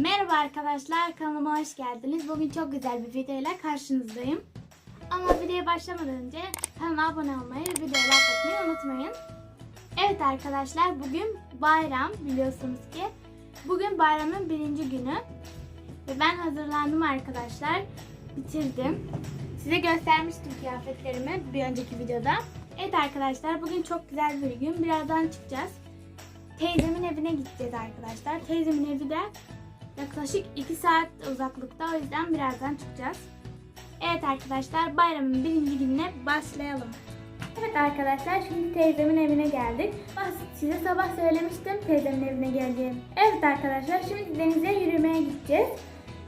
Merhaba arkadaşlar kanalıma hoş geldiniz. Bugün çok güzel bir videoyla karşınızdayım. Ama videoya başlamadan önce kanala abone olmayı ve videoya like atmayı unutmayın. Evet arkadaşlar bugün bayram biliyorsunuz ki. Bugün bayramın birinci günü. Ve ben hazırlandım arkadaşlar. Bitirdim. Size göstermiştim kıyafetlerimi bir önceki videoda. Evet arkadaşlar bugün çok güzel bir gün. Birazdan çıkacağız. Teyzemin evine gideceğiz arkadaşlar. Teyzemin evi de yaklaşık 2 saat uzaklıkta. O yüzden birazdan çıkacağız. Evet arkadaşlar bayramın birinci gününe başlayalım. Evet arkadaşlar şimdi teyzemin evine geldik. Bak size sabah söylemiştim teyzemin evine geleceğim. Evet arkadaşlar şimdi denize yürümeye gideceğiz.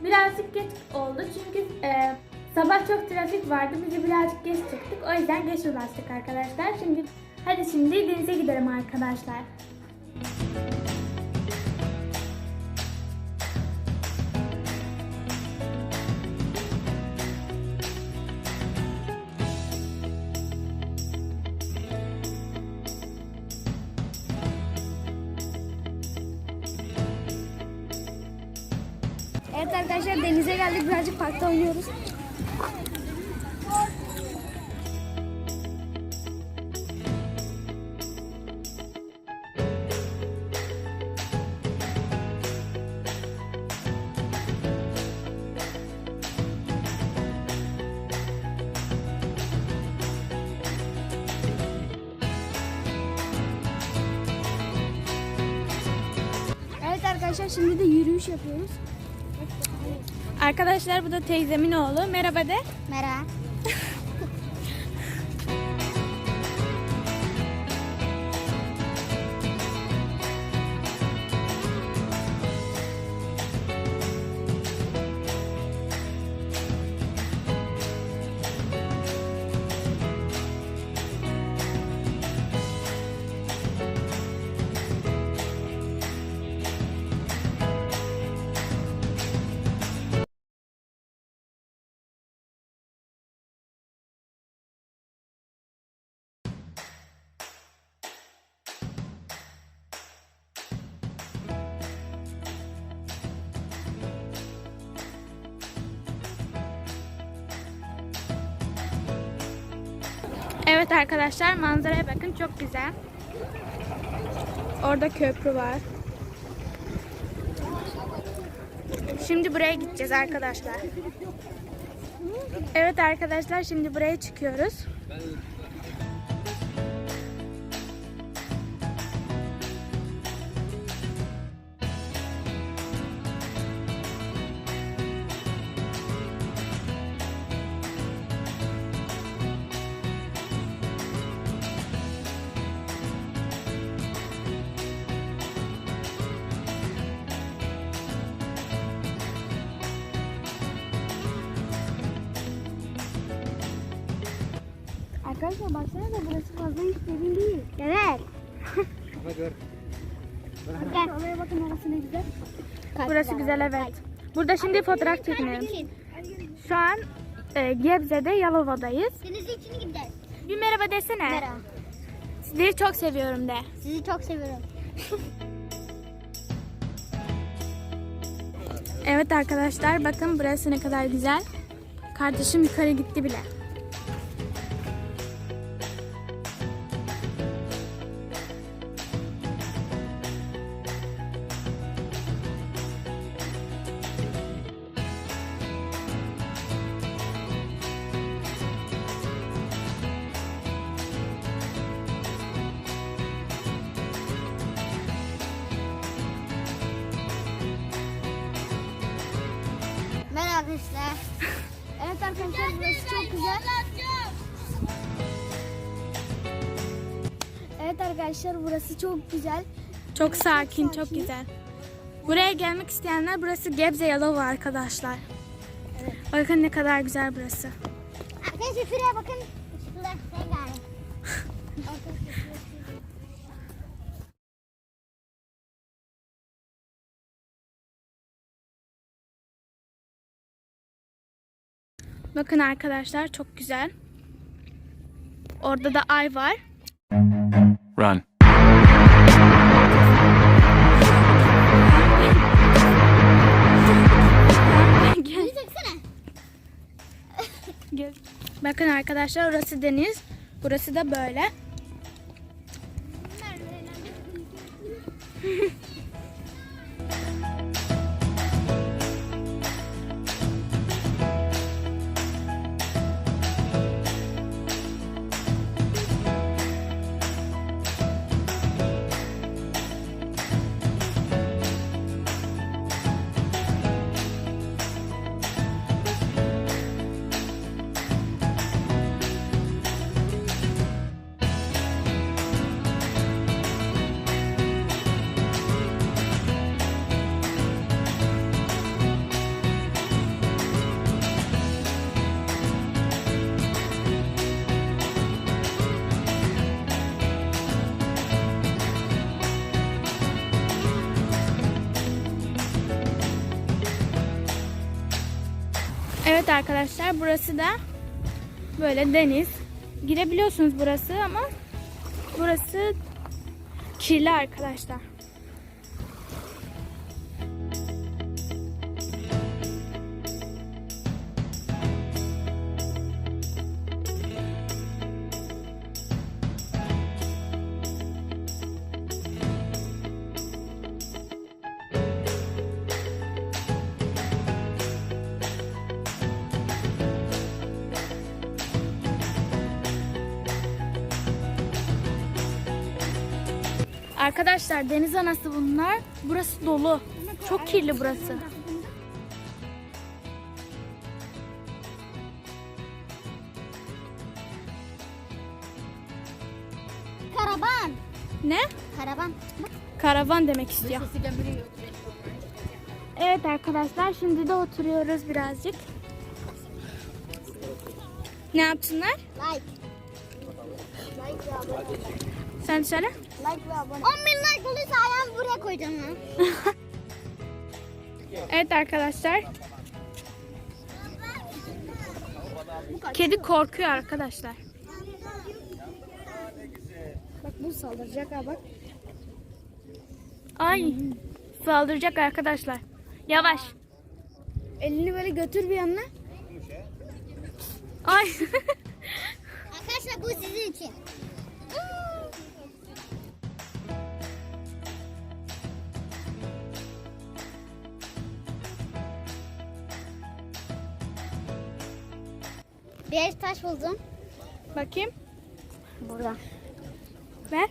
Birazcık geç oldu çünkü e, sabah çok trafik vardı. Biz de birazcık geç çıktık. O yüzden geç ulaştık arkadaşlar. Şimdi hadi şimdi denize gidelim arkadaşlar. Arkadaşlar denize geldik birazcık parkta oynuyoruz. Evet arkadaşlar şimdi de yürüyüş yapıyoruz. Arkadaşlar bu da teyzemin oğlu. Merhaba de. Merhaba. Evet arkadaşlar manzaraya bakın çok güzel. Orada köprü var. Şimdi buraya gideceğiz arkadaşlar. Evet arkadaşlar şimdi buraya çıkıyoruz. Arkadaşlar baksana da burası fazla hiç derin değil. Evet. Gel. Oraya bakın orası ne güzel. Burası güzel evet. Burada şimdi fotoğraf çekmiyoruz. Şu an e, Gebze'de Yalova'dayız. Denizin içine gideceğiz. Bir merhaba desene. Merhaba. Sizleri çok seviyorum de. Sizi çok seviyorum. Evet arkadaşlar bakın burası ne kadar güzel. Kardeşim yukarı gitti bile. Evet arkadaşlar burası çok güzel. Evet arkadaşlar burası çok güzel. Çok sakin, çok güzel. Buraya gelmek isteyenler burası Gebze Yalova arkadaşlar. Bakın ne kadar güzel burası. Arkadaşlar şuraya bakın. Bakın arkadaşlar çok güzel. Orada da ay var. Run. Gel. Bakın arkadaşlar orası deniz. Burası da böyle. Arkadaşlar burası da böyle deniz. Girebiliyorsunuz burası ama burası kirli arkadaşlar. Arkadaşlar deniz anası bunlar. Burası dolu. Çok kirli burası. Karaban. Ne? Karaban. Bak. Karavan demek istiyor. Evet arkadaşlar şimdi de oturuyoruz birazcık. Ne yapsınlar? Like. Like. Sen söyle. Like ve abone. 10 bin like olursa ayağımı buraya koyacağım. Evet arkadaşlar. Kedi korkuyor arkadaşlar. Bak bu saldıracak ha bak. Ay saldıracak arkadaşlar. Yavaş. Elini böyle götür bir yanına. Ay. Arkadaşlar bu sizin için. Bir taş buldum. Bakayım. Burada. Ver.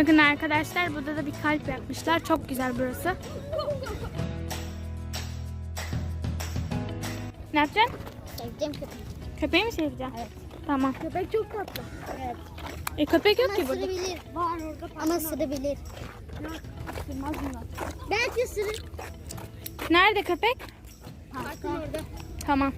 Bakın arkadaşlar burada da bir kalp yapmışlar. Çok güzel burası. Ne yapacaksın? Sevdiğim köpek. Köpeği mi seveceksin? Evet. Tamam. Köpek çok tatlı. Evet. E köpek yok Ama ki burada. ısırabilir. Var orada. Ama ısırabilir. Isırmaz bunlar. Belki ısırır. Nerede köpek? Bakın orada. Tamam.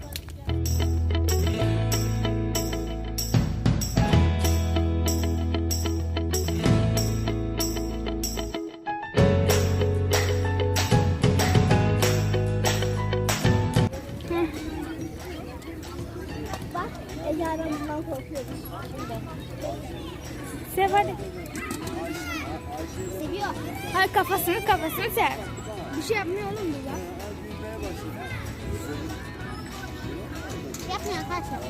Hadi kafasını kafasını sev. Bir şey yapmıyor oğlum bu ya. Yapmıyor arkadaşlar.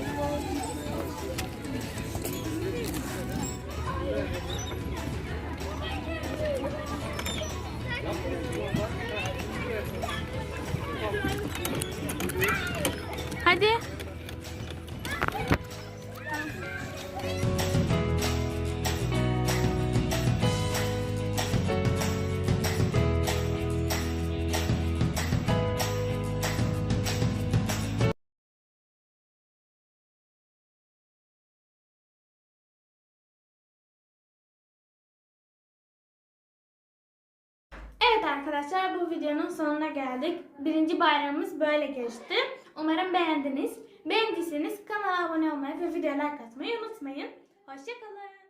Hadi. Evet arkadaşlar bu videonun sonuna geldik. Birinci bayramımız böyle geçti. Umarım beğendiniz. Beğendiyseniz kanala abone olmayı ve videoya like atmayı unutmayın. Hoşçakalın.